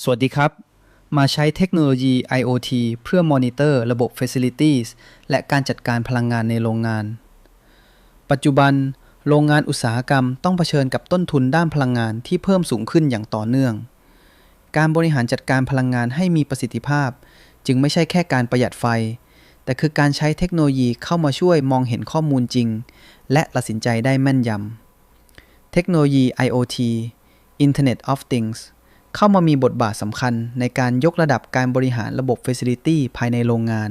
สวัสดีครับ มาใช้เทคโนโลยี IoT เพื่อมอนิเตอร์ระบบ Facilities และการจัดการพลังงานในโรงงาน ปัจจุบัน โรงงานอุตสาหกรรมต้องเผชิญกับต้นทุนด้านพลังงานที่เพิ่มสูงขึ้นอย่างต่อเนื่อง การบริหารจัดการพลังงานให้มีประสิทธิภาพ จึงไม่ใช่แค่การประหยัดไฟ แต่คือการใช้เทคโนโลยีเข้ามาช่วยมองเห็นข้อมูลจริง และตัดสินใจได้แม่นยำ เทคโนโลยี IoT Internet of Things เข้ามามีบทบาทสำคัญในการยกระดับการบริหารระบบ Facility ภายในโรงงาน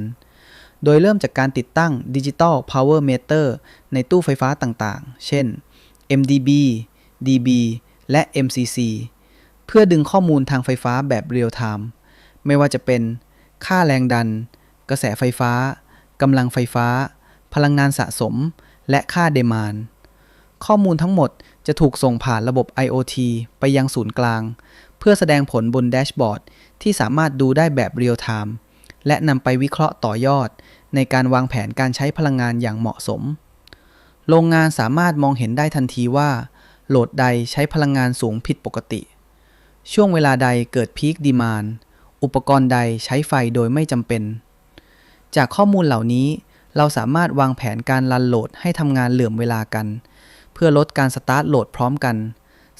โดยเริ่มจากการติดตั้ง Digital Power Meter ในตู้ไฟฟ้าต่างๆ เช่น MDB DB และ MCC เพื่อดึงข้อมูลทางไฟฟ้าแบบเรียลไทม์ไม่ว่าจะเป็นค่าแรงดัน กระแสไฟฟ้ากำลังไฟฟ้า พลังงานสะสม และค่าเดมานข้อมูลทั้งหมดจะถูกส่งผ่านระบบ IoT ไปยังศูนย์กลาง เพื่อแสดงผลบนแดชบอร์ดที่สามารถดูได้แบบเรียลไทม์และนำไปวิเคราะห์ต่อยอด ในการวางแผนการใช้พลังงานอย่างเหมาะสม โรงงานสามารถมองเห็นได้ทันทีว่า โหลดใดใช้พลังงานสูงผิดปกติ ช่วงเวลาใดเกิดพีคดีมานอุปกรณ์ใดใช้ไฟโดยไม่จำเป็น จากข้อมูลเหล่านี้ เราสามารถวางแผนการรันโหลดให้ทำงานเหลื่อมเวลากัน เพื่อลดการสตาร์ทโหลดพร้อมกัน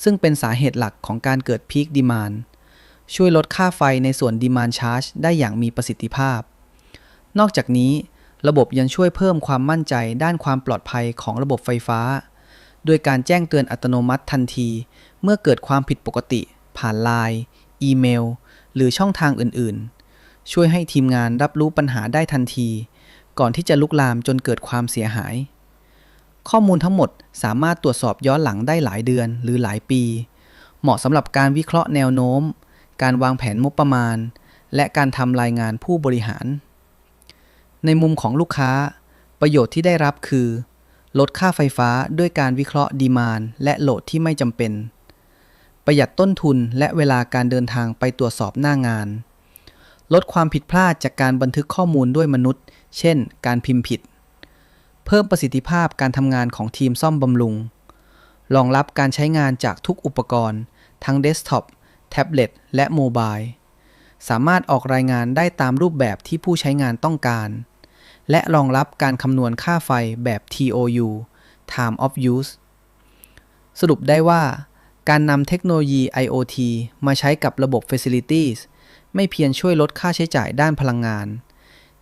ซึ่งเป็นสาเหตุหลักของการเกิดพีคดีมานช่วยลดค่าไฟในส่วนดีมานชาร์จได้อย่างมีประสิทธิภาพ นอกจากนี้ ระบบยังช่วยเพิ่มความมั่นใจด้านความปลอดภัยของระบบไฟฟ้า โดยการแจ้งเตือนอัตโนมัติทันที เมื่อเกิดความผิดปกติ ผ่านไลน์อีเมล หรือช่องทางอื่นๆ ช่วยให้ทีมงานรับรู้ปัญหาได้ทันที ก่อนที่จะลุกลามจนเกิดความเสียหาย ข้อมูลทั้งหมดสามารถตรวจสอบย้อนหลังได้หลายเดือนหรือหลายปี เหมาะสำหรับการวิเคราะห์แนวโน้ม การวางแผนงบประมาณ และการทำรายงานผู้บริหาร ในมุมของลูกค้า ประโยชน์ที่ได้รับคือ ลดค่าไฟฟ้าด้วยการวิเคราะห์ดีมานและโหลดที่ไม่จำเป็น ประหยัดต้นทุนและเวลาการเดินทางไปตรวจสอบหน้างาน ลดความผิดพลาดจากการบันทึกข้อมูลด้วยมนุษย์ เช่น การพิมพ์ผิด เพิ่มประสิทธิภาพการทำงานของทีมซ่อมบำรุง รองรับการใช้งานจากทุกอุปกรณ์ ทั้งเดสก์ท็อป แท็บเล็ต และโมบาย สามารถออกรายงานได้ตามรูปแบบที่ผู้ใช้งานต้องการ และรองรับการคำนวณค่าไฟแบบ TOU Time of Use สรุปได้ว่า การนำเทคโนโลยี IoT มาใช้กับระบบ Facilities ไม่เพียงช่วยลดค่าใช้จ่ายด้านพลังงาน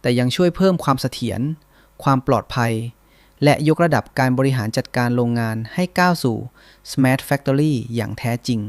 แต่ยังช่วยเพิ่มความเสถียร ความปลอดภัย และยกระดับการบริหารจัดการโรงงานให้ก้าวสู่ Smart Factory อย่างแท้จริง